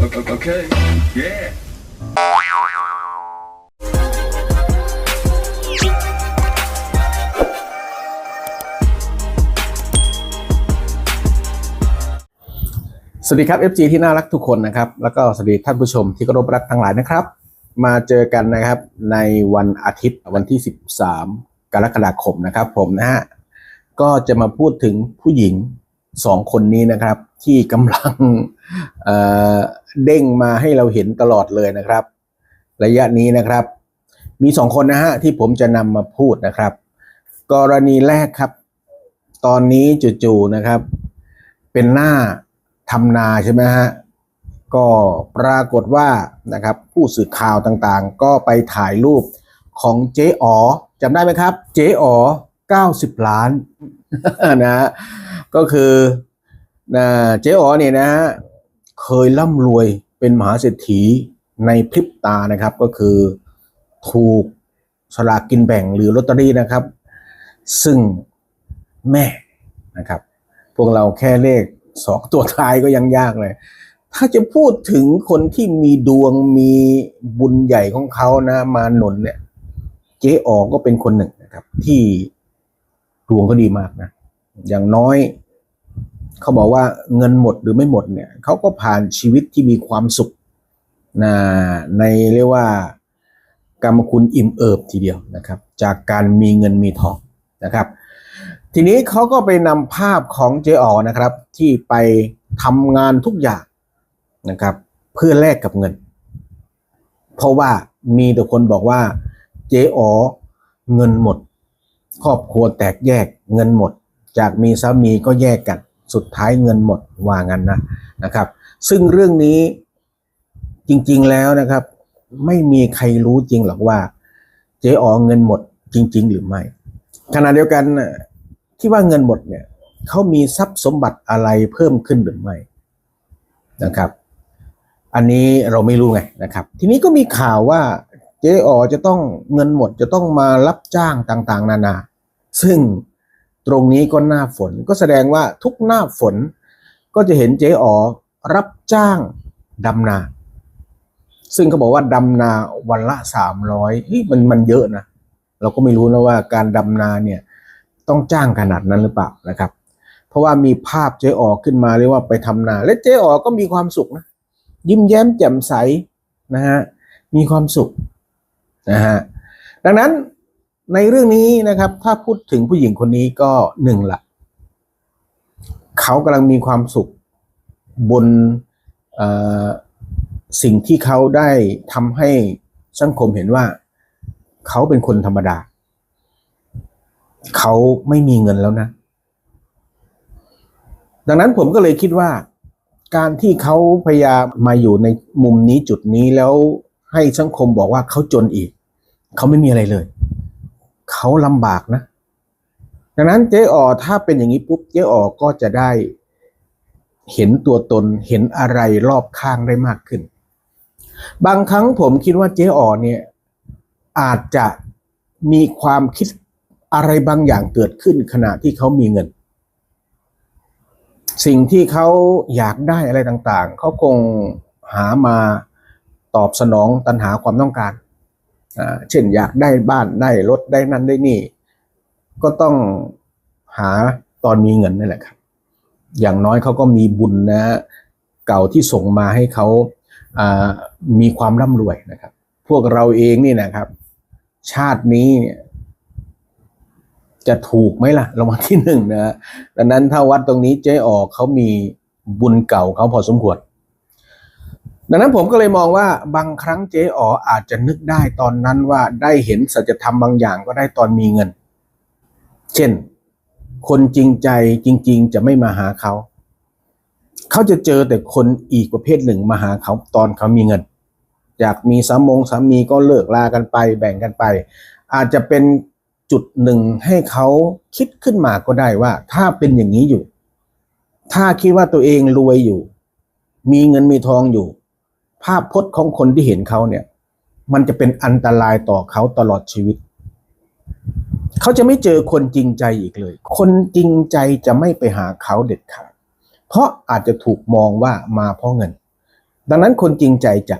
Okay. Yeah. สวัสดีครับ FG ที่น่ารักทุกคนนะครับ แล้วก็สวัสดีท่านผู้ชมที่เคารพรักทั้งหลายนะครับ มาเจอกันนะครับในวันอาทิตย์วันที่ 13 กรกฎาคมนะครับ ผมนะฮะก็จะมาพูดถึงผู้หญิง สองคนนี้นะครับ ที่กำลังเเด้งมาให้เราเห็นตลอดเลยนะครับ ระยะนี้นะครับ มีสองคนนะฮะที่ผมจะนำมาพูดนะครับ กรณีแรกครับ ตอนนี้จู่ๆนะครับ เป็นหน้าทำนาใช่ไหมฮะก็ปรากฏว่านะครับ ผู้สื่อข่าวต่างๆ ก็ไปถ่ายรูปของเจ๊อ๋อจำได้ไหมครับ เจ๊อ๋อ90 ล้านนะฮะ ก็คือนะเจ๊อ๋อเนี่ยนะฮะเคยร่ำรวยเป็นมหาเศรษฐีในพริบตานะครับ ก็คือถูกสลากกินแบ่งหรือลอตเตอรี่นะครับ ซึ่งแม่นะครับ พวกเราแค่เลขสองตัวท้ายก็ยังยากเลย ถ้าจะพูดถึงคนที่มีดวงมีบุญใหญ่ของเขานะ มาหนุนเนี่ย เจ๊ออก็เป็นคนหนึ่งนะครับ ที่ดวงเขาดีมากนะ อย่างน้อย เขาบอกว่าเงินหมดหรือไม่หมดเนี่ยเขาก็ผ่านชีวิตที่มีความสุขนะในเรียกว่ากรรมคุณอิ่มเอิบทีเดียวนะครับ จากการมีเงินมีทองนะครับ ทีนี้เขาก็ไปนำภาพของเจอ๋อนะครับ ที่ไปทำงานทุกอย่างนะครับ เพื่อแลกกับเงิน เพราะว่ามีแต่คนบอกว่าเจอ๋อเงินหมด ครอบครัวแตกแยกเงินหมด จากมีสามีก็แยกกันสุดท้ายเงินหมดว่างันนะนะครับ ซึ่งเรื่องนี้จริง ๆแล้วนะครับ ไม่มีใครรู้จริงหรอกว่า เจออเงินหมดจริง ๆ หรือไม่ขณะเดียวกันที่ว่าเงินหมดเนี่ยเขามีทรัพย์สมบัติอะไรเพิ่มขึ้นหรือไม่นะครับ อันนี้เราไม่รู้ไงนะครับ ทีนี้ก็มีข่าวว่าเจ๊อ๋อจะต้องเงินหมดจะต้องมารับจ้างต่าง ๆ นานา ซึ่ง ตรงนี้ก็หน้าฝนก็แสดงว่าทุกหน้าฝน ก็จะเห็นเจ๊อ๋อรับจ้างดำนา ซึ่งเขาบอกว่าดำนาวันละสามร้อยมันมันเยอะนะ เราก็ไม่รู้นะว่าการดำนาเนี่ยต้องจ้างขนาดนั้นหรือเปล่านะครับ เพราะว่ามีภาพเจ๊ออขึ้นมาเรียกว่าไปทำนา และเจ๊ออก็มีความสุขนะยิ้มแย้มแจ่มใสนะฮะมีความสุขนะฮะดังนั้น ในเรื่องนี้นะครับ ถ้าพูดถึงผู้หญิงคนนี้ก็หนึ่งละเขากำลังมีความสุขบนสิ่งที่เขาได้ทำให้สังคมเห็นว่า เขาเป็นคนธรรมดา เขาไม่มีเงินแล้วนะ ดังนั้นผมก็เลยคิดว่า การที่เขาพยายามมาอยู่ในมุมนี้จุดนี้แล้วให้สังคมบอกว่าเขาจนอีก เขาไม่มีอะไรเลย เขาลำบากนะดังนั้นเจ๊อ๋อถ้าเป็นอย่างนี้ปุ๊บเจ๊อ๋อก็จะได้เห็นตัวตนเห็นอะไรรอบข้างได้มากขึ้น บางครั้งผมคิดว่าเจ๊อ๋อเนี่ยอาจจะมีความคิดอะไรบางอย่างเกิดขึ้นขณะที่เขามีเงิน สิ่งที่เขาอยากได้อะไรต่างๆ เขาคงหามาตอบสนองตัณหาความต้องการ เช่นอยากได้บ้านได้รถได้นั่นได้นี่ ก็ต้องหาตอนมีเงินนั่นแหละครับ อย่างน้อยเขาก็มีบุญนะเก่าที่ส่งมาให้เขาามีความร่ำรวยนะครับ พวกเราเองนี่นะครับ ชาตินี้เนี่ยจะถูกไหมล่ะรางวัลที่หนึ่งนะฮะดังนั้นถ้าวัดตรงนี้เจ๊ออกเขามีบุญเก่าเขาพอสมควร ดังนั้นผมก็เลยมองว่าบางครั้งเจ๊อ๋ออาจจะนึกได้ตอนนั้นว่าได้เห็นสัจธรรมบางอย่างก็ได้ตอนมีเงิน เช่น คนจริงใจจริง ๆ จะไม่มาหาเขา เขาจะเจอแต่คนอีกประเภทหนึ่งมาหาเขาตอนเขามีเงิน อยากมีสามงสามีก็เลิกลากันไป แบ่งกันไป อาจจะเป็นจุดหนึ่งให้เขาคิดขึ้นมาก็ได้ว่า ถ้าเป็นอย่างนี้อยู่ ถ้าคิดว่าตัวเองรวยอยู่ มีเงินมีทองอยู่ ภาพพจน์ของคนที่เห็นเขาเนี่ย มันจะเป็นอันตรายต่อเขาตลอดชีวิต เขาจะไม่เจอคนจริงใจอีกเลย คนจริงใจจะไม่ไปหาเขาเด็ดขาด เพราะอาจจะถูกมองว่ามาเพราะเงิน ดังนั้นคนจริงใจจะ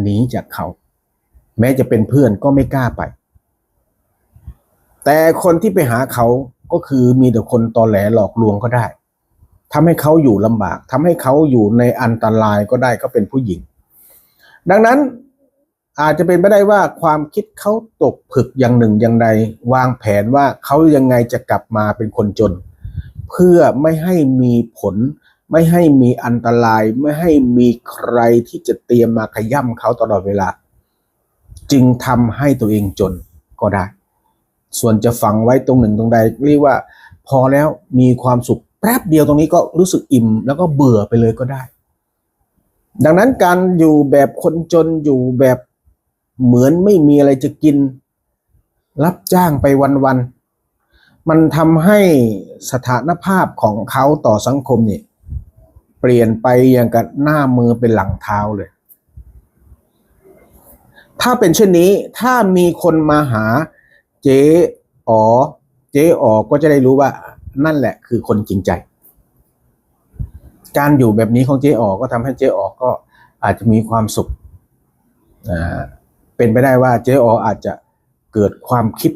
หนีจากเขา แม้จะเป็นเพื่อนก็ไม่กล้าไป แต่คนที่ไปหาเขาก็คือมีแต่คนตอแหลหลอกลวงก็ได้ทำให้เขาอยู่ลำบากทำให้เขาอยู่ในอันตรายก็ได้ก็เป็นผู้หญิง ดังนั้นอาจจะเป็นไปได้ว่าความคิดเขาตกผึกอย่างหนึ่งอย่างใดวางแผนว่าเขายังไงจะกลับมาเป็นคนจน เพื่อไม่ให้มีผล ไม่ให้มีอันตราย ไม่ให้มีใครที่จะเตรียมมาขย่ำเขาตลอดเวลา จึงทำให้ตัวเองจนก็ได้ ส่วนจะฝังไว้ตรงหนึ่งตรงใดเรียกว่า พอแล้วมีความสุขแป๊บเดียวตรงนี้ก็รู้สึกอิ่ม แล้วก็เบื่อไปเลยก็ได้ ดังนั้นการอยู่แบบคนจนอยู่แบบเหมือนไม่มีอะไรจะกิน รับจ้างไปวันๆมันทำให้สถานภาพของเขาต่อสังคมเนี่ยเปลี่ยนไปอย่างกับหน้ามือเป็นหลังเท้าเลย ถ้าเป็นเช่นนี้ถ้ามีคนมาหาเจ๊อ๋อเจ๊อ๋อก็จะได้รู้ว่านั่นแหละคือคนจริงใจ การอยู่แบบนี้ของเจ๊อ๋อก็ทำให้เจ๊อ๋อก็อาจจะมีความสุขเป็นไปได้ว่าเจ๊อ๋ออาจจะเกิดความคิด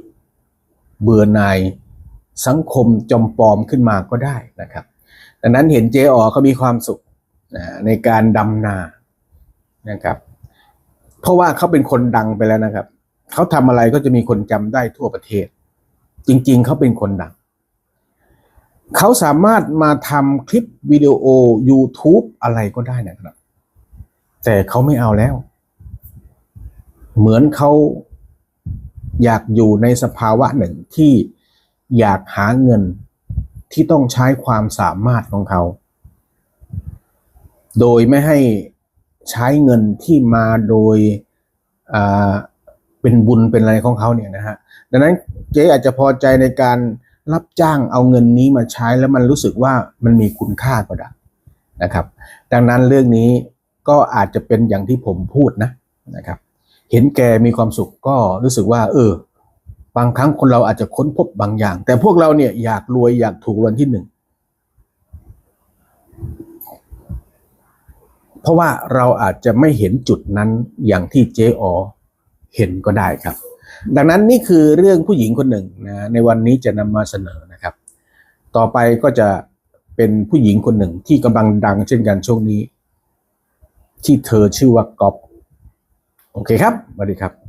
เบื่อหน่ายสังคมจอมปลอมขึ้นมาก็ได้นะครับ ดังนั้นเห็นเจ๊อ๋อเขามีความสุขนในการดำนานะครับ เพราะว่าเขาเป็นคนดังไปแล้วนะครับ เขาทำอะไรก็จะมีคนจำได้ทั่วประเทศ จริง ๆ เขาเป็นคนดัง เขาสามารถมาทำคลิปวิดีโอ YouTube อะไรก็ได้นะครับ แต่เขาไม่เอาแล้ว เหมือนเขาอยากอยู่ในสภาวะหนึ่งที่อยากหาเงินที่ต้องใช้ความสามารถของเขา โดยไม่ให้ใช้เงินที่มาโดยเป็นบุญเป็นอะไรของเขาเนี่ยนะฮะ ดังนั้นเจ๊อาจจะพอใจในการ รับจ้างเอาเงินนี้มาใช้แล้วมันรู้สึกว่ามันมีคุณค่าก็ได้นะครับ ดังนั้นเรื่องนี้ก็อาจจะเป็นอย่างที่ผมพูดนะนะครับ เห็นแกมีความสุขก็รู้สึกว่า เออ บางครั้งคนเราอาจจะค้นพบบางอย่าง แต่พวกเราเนี่ยอยากรวยอยากถูกรางวัลที่หนึ่งเพราะว่าเราอาจจะไม่เห็นจุดนั้นอย่างที่เจ๊ออเห็นก็ได้ครับ ดังนั้นนี่คือเรื่องผู้หญิงคนหนึ่งนะในวันนี้จะนำมาเสนอนะครับ ต่อไปก็จะเป็นผู้หญิงคนหนึ่งที่กำลังดังเช่นกันช่วงนี้ ที่เธอชื่อว่าก๊อฟโอเคครับสวัสดีครับ